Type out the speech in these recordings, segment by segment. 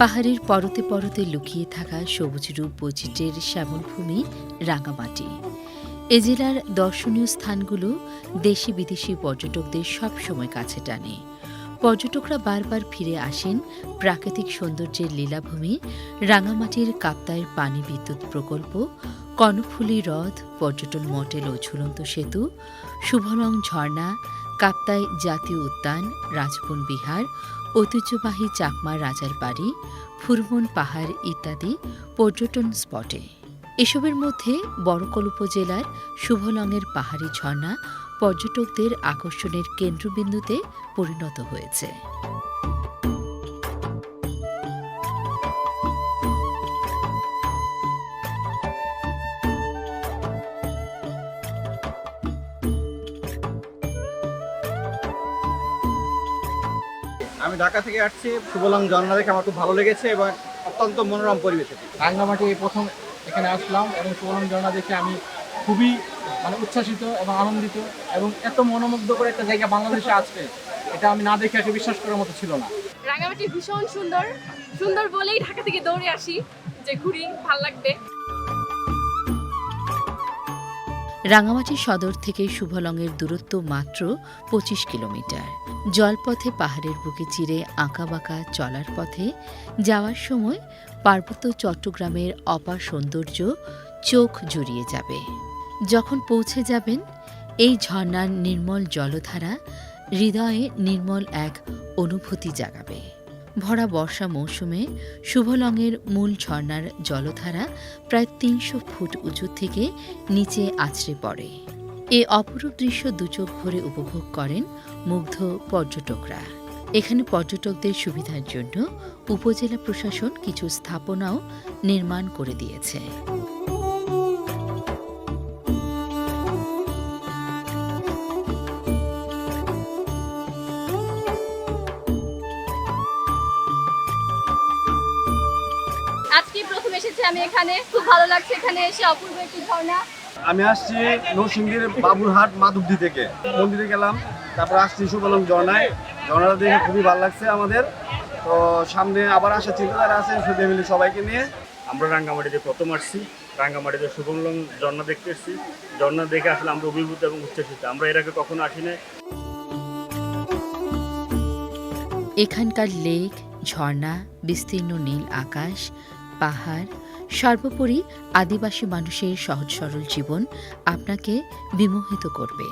পাহাড়ের পরতে পরতে লুকিয়ে থাকা সবুজ রূপ বৈচিত্র্যের শ্যামলভূমি রাঙামাটি। এ জেলার দর্শনীয় স্থানগুলো দেশি বিদেশি পর্যটকদের সবসময় কাছে টানে। পর্যটকরা বারবার ফিরে আসেন প্রাকৃতিক সৌন্দর্যের লীলাভূমি রাঙামাটির কাপ্তায়ের পানি বিদ্যুৎ প্রকল্প, কর্ণফুলী হ্রদ, পর্যটন মডেল ও ঝুলন্ত সেতু, শুভরং ঝর্ণা, কাপ্তাই জাতীয় উদ্যান, রাজবন বিহার ঐতিহ্যবাহী চাকমা রাজার বাড়ি, ফুরমন পাহাড় ইত্যাদি পর্যটন স্পটে। এসবের মধ্যে বড়কল উপজেলার শুভলংয়ের পাহাড়ি ঝর্ণা পর্যটকদের আকর্ষণের কেন্দ্রবিন্দুতে পরিণত হয়েছে। আমি ঢাকা থেকে আসছি। সুবলং ঝর্ণা দেখে আমার খুব ভালো লেগেছে এবং অত্যন্ত মনোরম পরিবেশ। এটি রাঙ্গামাটি এই প্রথম এখানে আসলাম এবং সুবর্ণ ঝর্ণা দেখে আমি খুবই মানে উচ্ছ্বাসিত এবং আনন্দিত এবং এত মনোমুগ্ধকর একটা জায়গা বাংলাদেশে আছে এটা আমি না দেখে আগে বিশ্বাস করার মতো ছিল না। রাঙ্গামাটি ভীষণ সুন্দর। সুন্দর বলেই ঢাকা থেকে দৌড়ে আসি যে ঘুরি ভালো লাগবে। রাঙামাটি সদর থেকে শুভলংয়ের দূরত্ব মাত্র পঁচিশ কিলোমিটার। জলপথে পাহাড়ের বুকে চিরে আঁকাবাঁকা চলার পথে যাওয়ার সময় পার্বত্য চট্টগ্রামের অপার সৌন্দর্য চোখ জুড়িয়ে যাবে। যখন পৌঁছে যাবেন, এই ঝর্ণার নির্মল জলধারা হৃদয়ে নির্মল এক অনুভূতি জাগাবে। ভরা বর্ষা মৌসুমে শুভলংয়ের মূল ঝর্ণার জলধারা প্রায় তিনশো ফুট উঁচু থেকে নিচে আছড়ে পড়ে। এ অপরূপ দৃশ্য দুচোখ ভরে উপভোগ করেন মুগ্ধ পর্যটকরা। এখানে পর্যটকদের সুবিধার জন্য উপজেলা প্রশাসন কিছু স্থাপনাও নির্মাণ করে দিয়েছে। আজকে প্রথম এসেছি আমি এখানে। খুব ভালো লাগছে এখানে এসে অপূর্ব একটি ঝর্ণা। আমি আসছি নরসিংদীর বাবুরহাট মাধবদী থেকে। মন্দিরে গেলাম তারপর আসছি সুবলং ঝর্ণায়। ঝর্ণাটা দেখে খুবই ভালো লাগছে আমাদের। তো সামনে আবার আসার চিন্তাধারা আছে ফ্যামিলি সবাইকে নিয়ে। আমরা রাঙ্গামাটিতে প্রথম আসছি। রাঙ্গামাটিতে শুভমলং ঝর্ণা দেখতে এসেছি। ঝর্ণা দেখে আসলে আমরা অভিভূত এবং উচ্ছ্বাসিত। আমরা এর আগে কখনো আসি না এখানকার লেক ঝর্ণা বিস্তীর্ণ নীল আকাশ পাহাড়, সর্বোপরি আদিবাসী মানুষের সহজ সরল জীবন আপনাকে বিমোহিত করবে।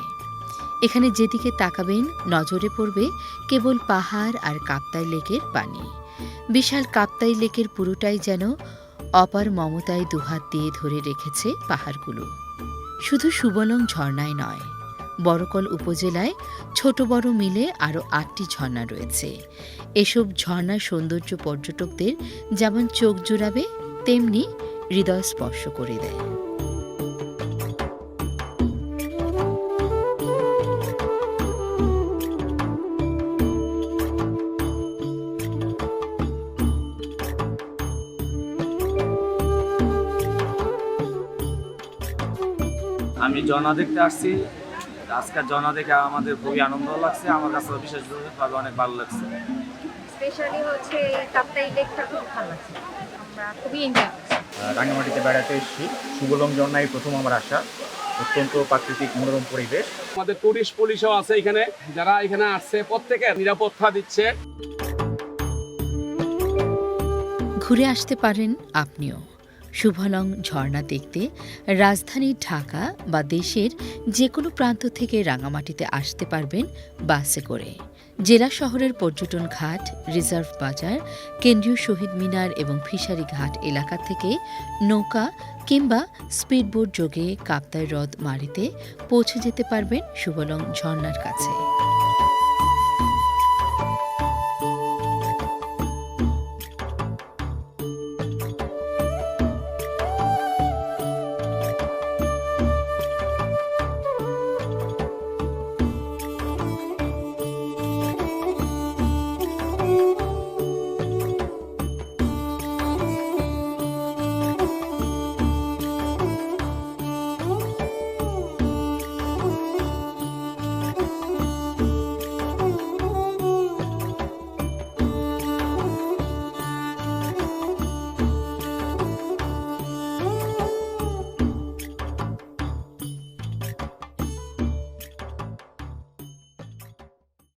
এখানে যেদিকে তাকাবেন, নজরে পড়বে কেবল পাহাড় আর কাপ্তাই লেকের পানি। বিশাল কাপ্তাই লেকের পুরোটাই যেন অপার মমতায় দুহাত দিয়ে ধরে রেখেছে পাহাড়গুলো। শুধু সুবলং ঝর্ণায় নয় বড়কল উপজেলায় ছোট বড় মিলে আরও আটটি ঝর্ণা রয়েছে। এসব ঝর্ণার সৌন্দর্য পর্যটকদের যেমন চোখ জুড়াবে, তেমনি হৃদয় স্পর্শ করে দেয়। আমি ঝর্ণা দেখতে আসছি। আজকের ঝর্ণা দেখে আমাদের খুবই আনন্দ লাগছে। আমার কাছে বিশেষভাবে অনেক ভালো লাগছে। স্পেশালি হচ্ছে এই কাপ্তাই লেকটা খুব ভালো লাগছে। আমরা খুবই এনজয় করছি। রাঙ্গামাটিতে বেড়াতে এসেছি। সুবলং ঝর্ণায় প্রথম আমার আসা। অত্যন্ত প্রাকৃতিক মনোরম পরিবেশ। আমাদের টুরিস্ট পুলিশও আছে এখানে। যারা এখানে আসছে প্রত্যেকের নিরাপত্তা দিচ্ছে। ঘুরে আসতে পারেন আপনিও। শুভলং ঝর্ণা দেখতে রাজধানী ঢাকা বা দেশের যে কোনো প্রান্ত থেকে রাঙামাটিতে আসতে পারবেন বাসে করে। জেলা শহরের পর্যটন ঘাট, রিজার্ভ বাজার, কেন্দ্রীয় শহীদ মিনার এবং ফিশারি ঘাট এলাকা থেকে নৌকা কিংবা স্পিডবোট যোগে কাপ্তাই হ্রদ মারিতে পৌঁছে যেতে পারবেন শুভলং ঝর্ণার কাছে।